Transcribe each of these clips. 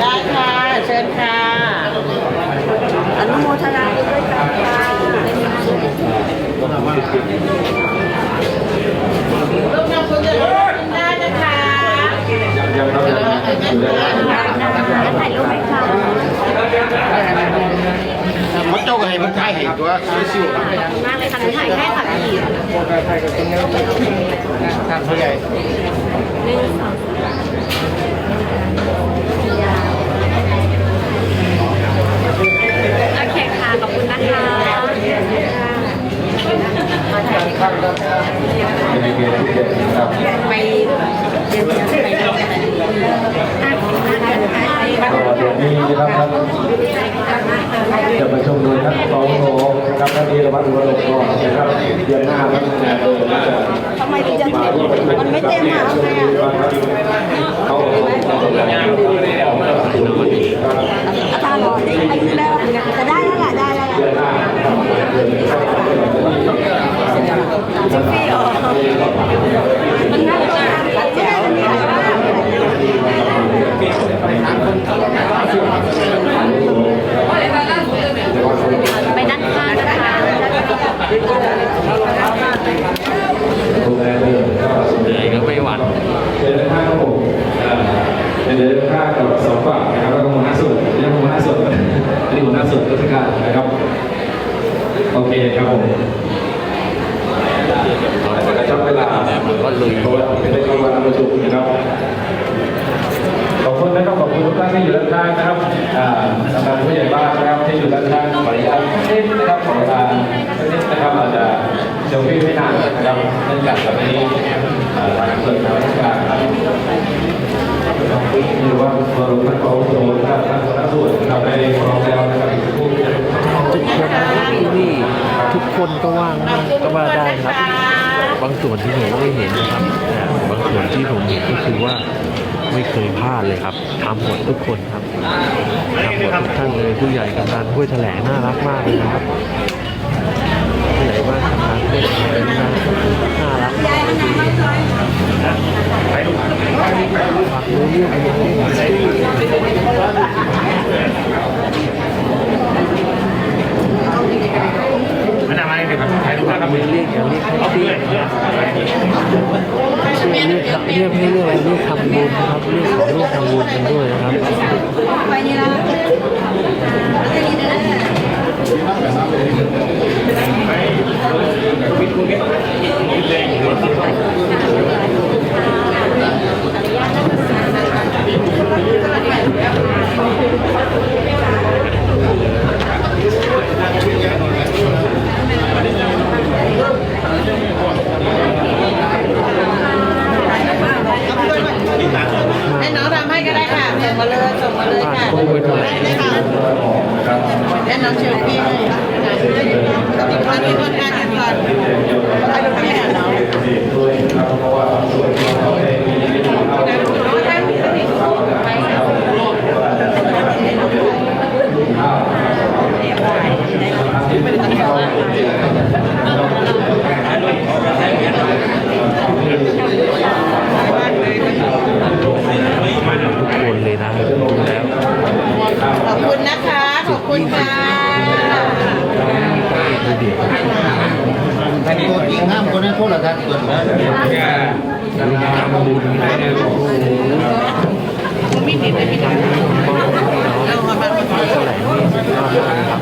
ได้ค่ะ เชิญค่ะ อนุโมทนาด้วยกันค่ะลูกน้ำคุณจะได้นะคะยังครับยังอยู่ได้ถ่ายรูปไหมคะมันเจ้าก็ให้มันใช้ให้ตัวซิ่วมากเลยค่ะถ่ายให้ค่ะพี่ทางผู้ใหญ่หนึ่งสองโอเคค่ะ ขอบคุณนะคะในเกมที่เจ็ดครับไปเดี๋ยวจะไปดูกันก็เดี๋ยนี้นะครับท่าน จะประชุมโดยทั้งสองโงนะครับท่านนี้ระวัตรอุดมก็นะครับเดือนหน้าท่านจะเดินจะทำไมถึงจะมันไม่เต็มอะทำไมอะเขาเขาต้องการอาตาลอยอายุแล้วจะได้แล้วแหละได้แล้วแหละ เดือนหน้าครับเดือนหน้า จิฟฟี่อ๋อมันน่าจะรักแจ๋วไปด้านข้างนะคะ โรงแรมเนี่ยก็ เหนื่อยก็ไม่หวั่น เดินข้างครับผมเดินข้างกับสองฝั่งนะครับแล้วก็หัวหน้าสุดเรียกหัวหน้าสุดอันนี้หัวหน้าสุดราชการนะครับ โอเคครับผมกระชับเวลา มันก็ลุยเพราะว่าได้เป็นกวันประชุมนะครับขอบคุณนะครับขอบคุณทุกท่านที่อยู่ด้านข้างนะครับสำหรับผู้ใหญ่บ้านนะครับที่อยู่ด้านข้างขออนุญาตนิดนะครับขอเวลาสักนิดนะครับอาจจะเซลฟี่ไม่นานนะครับเนื่องจากแบบนี้อ่าการเปิดงานราชการครับหรือว่าบรมท่านปโสท่านท่านหัวหน้าส่วนนะครับได้พร้อมแล้วนะครับทุกคนที่นี่ทุกคนก็ว่างก็ว่าได้ครับ บางส่วนที่ผมก็ไม่เห็นนะครับแต่บางส่วนที่ผมเห็นก็คือว่าไม่เคยพลาดเลยครับทำหมดทุกคนครับทำหมดทุกท่านเลยผู้ใหญ่กำนันห้วยแถลงน่ารักมากเลยนะครับผู้ใหญ่บ้านกำนันห้วยแถลงน่าน่ารัก ฝาเดูเรื่องอะไรเรียกอย่าเรียกให้เรียกเรียกเรียกเรียกอะไรเรียกทำบุญนะครับเรียกของลูกทำบุญกันด้วยนะครับไปนี่ละ ให้น้องทำให้ก็ได้ค่ะส่งมาเลยส่งมาเลยค่ะ บ้านห้วยแถลง นะครับ ให้น้องเชิญพี่ให้มีคนมีคนงานกันก่อนให้ดูพี่อะน้อง ด้วยนะครับเพราะว่าส่วนที่เขาได้มีเข้า ทุกคนเลยนะดูแล้ว ขอบคุณนะคะ ขอบคุณค่ะ ดูดิ ตัวจริงห้ามคนนั้นโทษละท่านเกิดมา ลุงทำบุญนะโอ้โห มีติดไม่มีติดเอามาบ้าง แถลงนี่ สุดยอดมากเลยครับ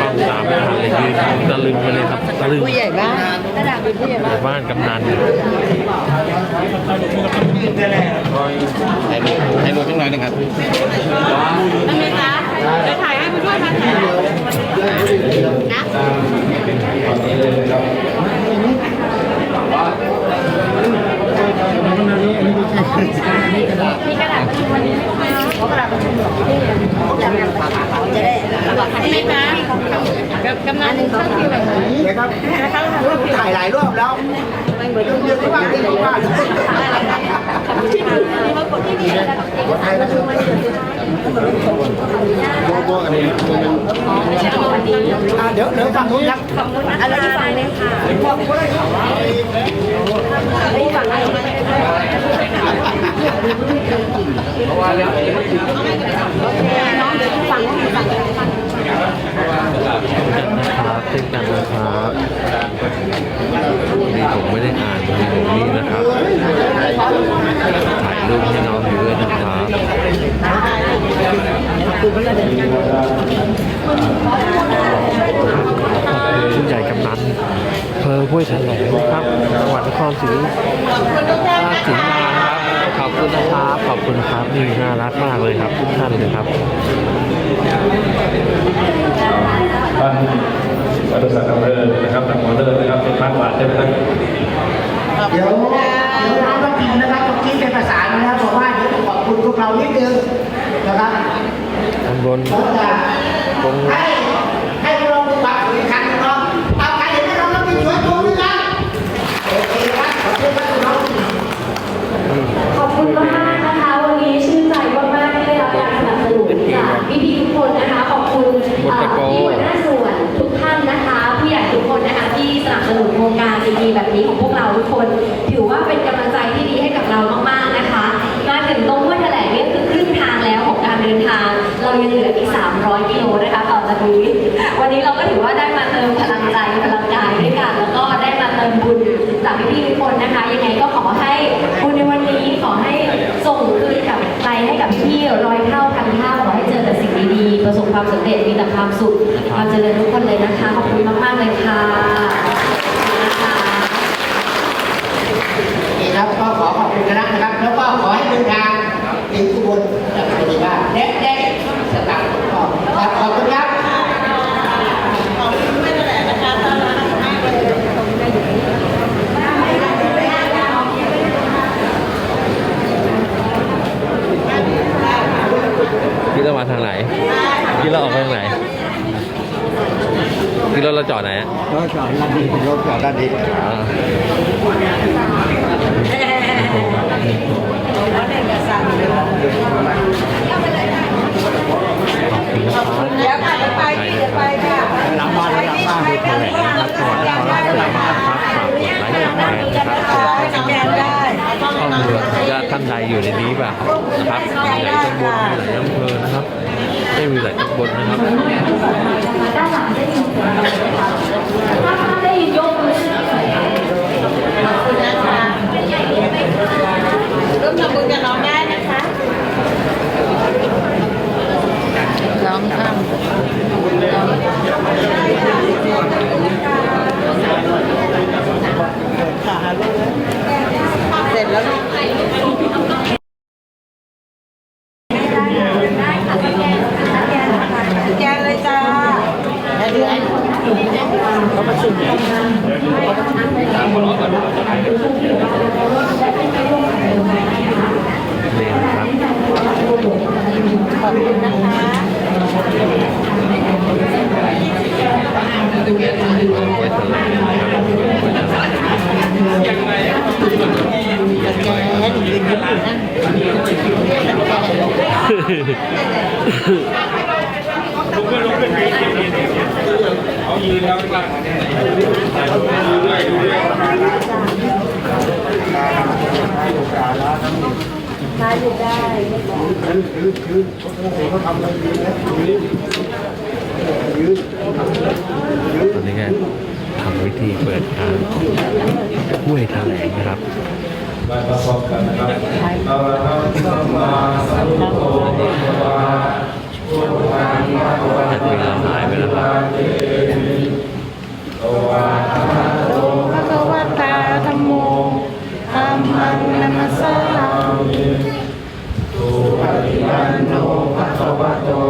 ต้องตามหาเลยยืนตะลึงไปเลยครับตะลึงผู้ใหญ่บ้านระดับเป็นผู้ใหญ่บ้านบ้านกำนันให้รู้ให้รู้ทั้งหลายนะครับนั่นไหมคะจะถ่ายให้คุณด้วยมาถ่ายนะตอนนี้เลยนะครับ มีกระดาษที่วันนี้ไม่มาเพราะกระดาษประชุมหรอกที่จะได้จะได้ไมคะกำนันหนึ่งสองที่แบบนี้นะครับถ่ายหลายรอบแล้ว เหมือนเรื่องว่าที่ว่าที่ดูนี่ว่ากดที่นี่แล้วเอกสารมันมันโลโก้อันนี้มันเป็นไม่ใช่ของวันนี้เดี๋ยวเดี๋ยวฝั่งนู้นครับขอบคุณอะไรที่ฟังเลยค่ะไม่ฟังอะไรน้องเดี๋ยวฟังฟัง นะครับเช่นกันนะครับนี่ผมไม่ได้อ่านในผมนี่นะครับ ถ่ายรูปให้น้องอยู่ด้วยนะครับผู้ใหญ่กำนันเพอห้วยแถลงนะครับจังหวัดนครศรีราชสีมาครับ ขอบคุณนะครับ ขอบคุณครับนี่น่ารักมากเลยครับทุกท่านเลยครับท่านรัฐศาสตร์อำเภอนะครับทางหัวเรือนะครับเป็นพันบาทใช่ไหมครับเดี๋ยวเดี๋ยวเราต้องพิมพ์นะครับต้องคิดเป็นภาษานะครับบอกว่าเดี๋ยวขอบคุณพวกเรานิดนึงนะครับข้างบน พี่ๆทุกคนนะคะ ยังไงก็ขอให้บุญในวันนี้ขอให้ส่งคืนกลับไปให้กับพี่ๆร้อยเท่าพันเท่าขอให้เจอแต่สิ่งดีๆประสบความสำเร็จมีแต่ความสุขความเจริญทุกคนเลยนะคะขอบคุณมากๆเลยค่ะนะคะโอเครับก็ขอขอบคุณคณะนะครับ แล้วก็ขอให้เดินทางถึงอุบลแบบปฏิบัติเด็กเด็กสตาร์ทก็ครับขอบคุณครับ ขอบคุณไม่แหละนะคะต้อนรับมากเลย พี่เรามาทางไหนพี่เราออกไปทางไหนพี่รถเราจอดไหนอะรถจอดด้านนี้รถจอดด้านนี้อ่าขอบคุณแล้วค่ะเดี๋ยวไปพี่เดี๋ยวไปค่ะหลังบ้านหลังบ้านไปกันที่ร้านจังหวัดนครราชสีมานะครับฝากกดไลค์กดแชร์นะครับ ญาติท่านใดอยู่ในนี้แบบนะครับมีหลายตำบลมีหลายอำเภอนะครับ ไม่มีหลายตำบลนะครับ ด้านหลังได้ยินเสียงถ้าถ้าได้ยินยกมือขึ้นหน่อย ขอบคุณนะคะร่วมทำบุญกับน้องได้นะคะน้องทำเสร็จแล้วลูก ได้ค่ะสแกนสแกนนะคะ แกนเลยจ้าแล้วเดี๋ยวเขาประชุม เรียนครับ ขอบคุณนะคะ ไว้แถลงนะครับไว้แถลง แกนยืนอยู่นั่น ตอนนี้ก็ทำวิธีเปิดทางห้วยแถลงนะครับไปประกอบกันครับเอาละครับสัมาสัมโพระวาพุทธังพระวาแต่เวลาหายไปแล้วครับโตวาโตพระคะวะตาธรรมโมธัมมังนัมส ภ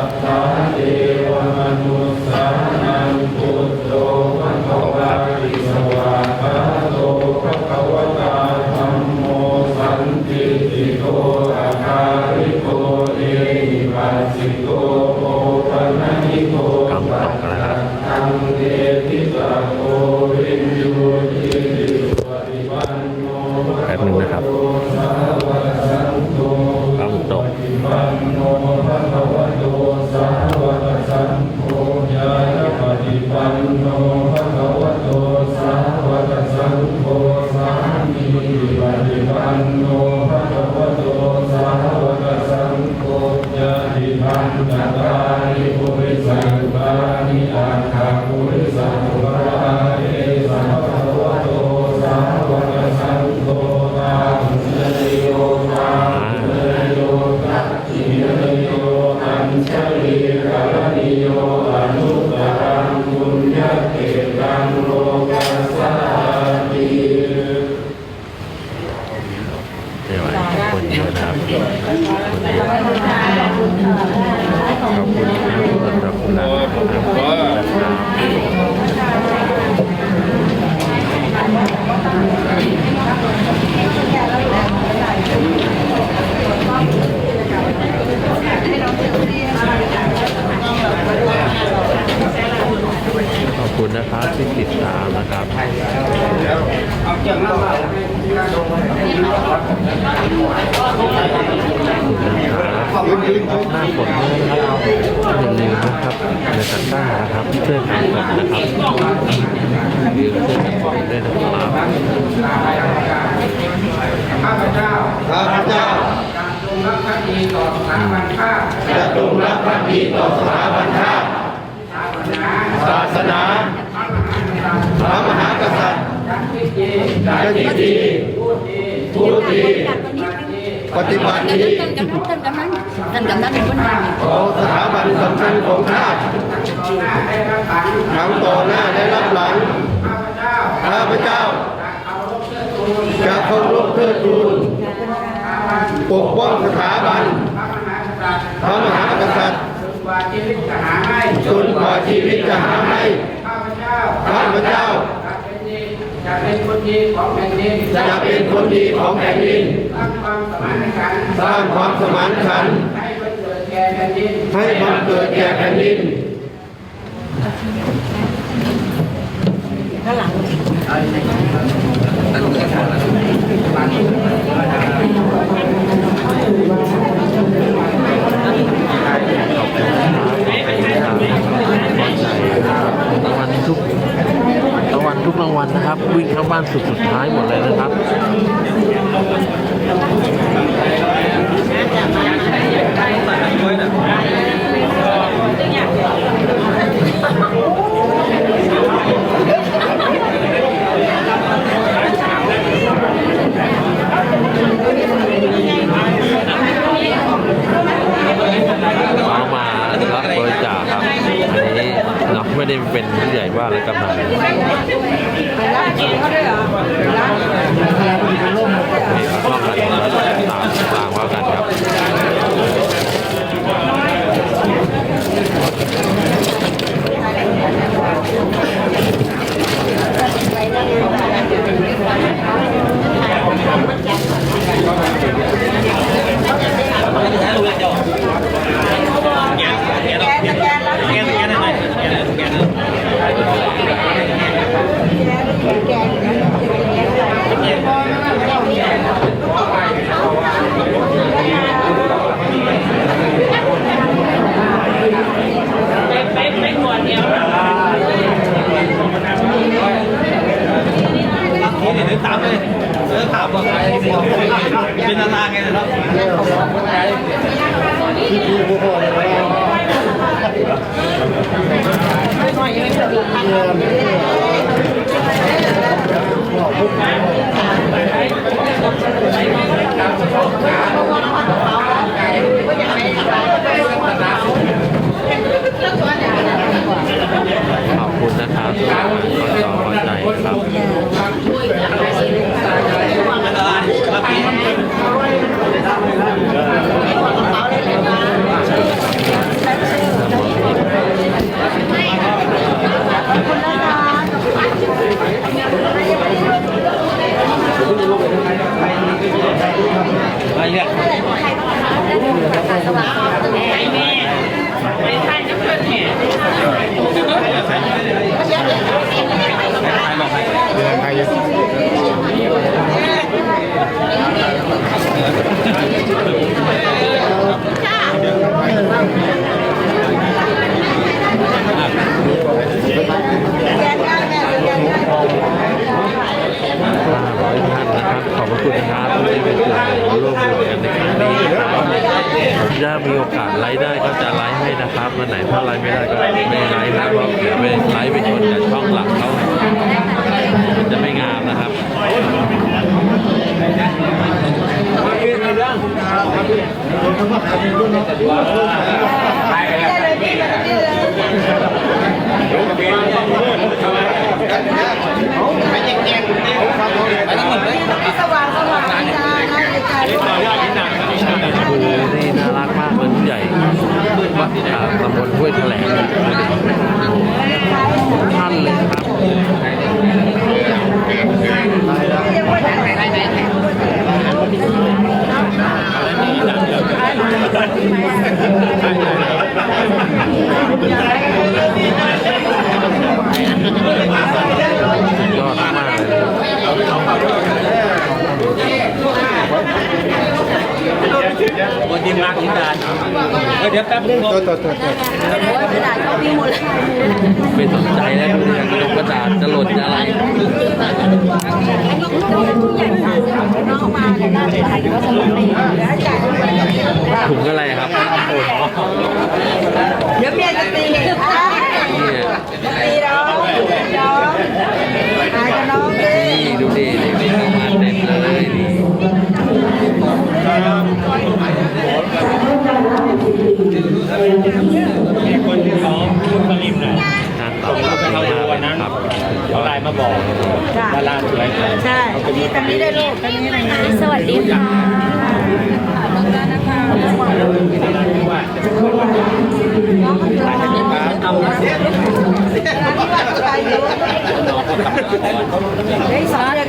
ก ขอบคุณสำหรับคุณนะครับขอบคุณนะครับที่ติดตามนะครับเอาเจ้าหน้ามาข อบคุณนหน้าฝนด้วยนะครับอย่าลืมนะครับในตะกร้านะครับเสื้อกันนนะครับอย่าลืมเสื้อกันฝนด้นะครับข้าพเจ้าข้าพเจ้าจงรักภักดีต่อสถาบันชาติจะจงรักภักดีต่อสถาบันชาติศาสนาพระมหา กษัตริย์จดีพูดดีปฏิบัติดีท่านกำนันท่านกำนันท่านกำนันเป็นคนทยของสถาบันสำคัญของชาติทั้งต่อหน้าและรับหลังข้าพเจ้าจะเคารพเทิดทูนปกป้องสถาบันพระมหากษัตริย์จนกว่าชีวิตจะหาให้ข้าพเจ้าข้าพเจ้าจะเป็นคนดีของแผ่นดินจะเป็นคนดีของแผ่นดิน สร้างความสมานฉันท์สร้างความสมานฉันท์ให้บังเกิดแก่แผ่นดิน ให้บังเกิดแก่แผ่นดินรางวัลทุกรางวัลทุกรางวัล นะครับ วิ่งเข้าบ้านสุดสุดท้ายหมดเลยนะครับเอามารับบริจาคครับ อันนี้เนาะไม่ได้เป็นผู้ใหญ่บ้านและกำนัน นี่ก็ ใจครับอะไรเนี่ยไอ้แม่ไอ้ท่านจะเพื่อนแม่ ভাই। สว่างสว่างจ้าน้องในใจครูนี่น่ารักมากเลยผู้ใหญ่วัดอ่าตำบลห้วยแถลงท่านเลยครับ ยอดมากเลยวันนี้มากินดานเดี๋ยวแป๊บนึงตัวตัวตัวตัวไม่สนใจแล้วดูดิกระดกกระดาษจะหล่นจะอะไรถุงอะไรครับ เดี๋ยวเมียจะตีเอะ เนี่ยตีน้องน้องหายกับน้องดินี่ดูดินี่เข้ามาเต็มเลยนี่ทางต่อไปเข้าดูวันนั้นครับเอาไลน์มาบอกดาราสวยใช่นี่ตอนนี้ได้ลูกตอนนี้ได้สวัสดีค่ะตรงนั้นะคะ ว่าไปอยู่เฮ้ยสอน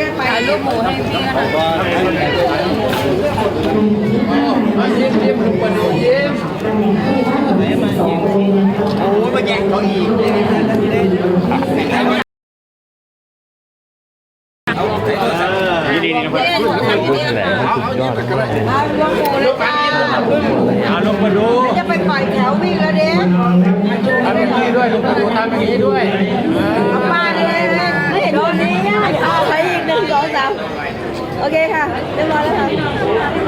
จะแค่ไปถ่ายรูปหมูให้พี่กันหน่อยดีดีนะครับห้วยแถลงนี่สุดยอดมากเลยเอาลูกหมูเลยค่ะเอาลงมาดูจะไปปล่อยแถววิ่งแล้วเด้ทำอย่างนี้ด้วยลงมาดูทำอย่างนี้ด้วยเอาป้าเลยไม่เห็นตรงนี้เอาไปอีกหนึ่งสองสามโอเคค่ะเรียบร้อยแล้วค่ะ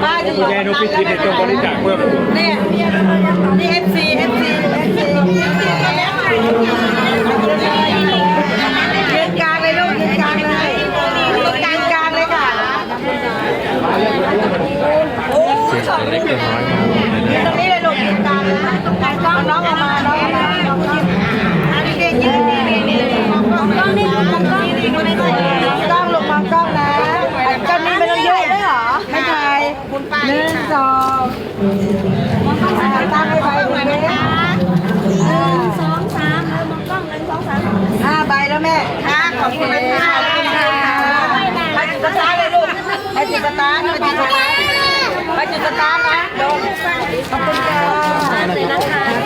ป้าจะอยู่แกนกพิชิตในตัวบริจาคเพิ่มเนี่ยนี่เอฟซีเอฟซีเอฟซียืนกลางเลยลูกยืนกลางเลยยืนกลางกลางเลยค่ะโอ้ เสียงสองจะเล็กจะน้อยมาหมดเลยนนะตรงนี้เลยลูกยืนกลางเลยเอาน้องออกมาน้องออกมาน้องออกมาอันนี้เด็กยืนนี่นี่นี่มองกล้องนี่มองกล้องนี่นี่มองกล้องลูกมองกล้องนะจ้านี้ไม่ต้องยุ่งด้วยเหรอไม่ถ่ายหนึ่งสองอ่าตั้งให้ใบหนึ่งสองสามเออมองกล้องหนึ่งสองสามห้าใบแล้วแม่ค่ะขอบคุณค่ะขอบคุณค่ะไปจุดตาเลยลูกไปจุดตาร์ทไปจุด สตาร์ทนะขอบคุณค่ะ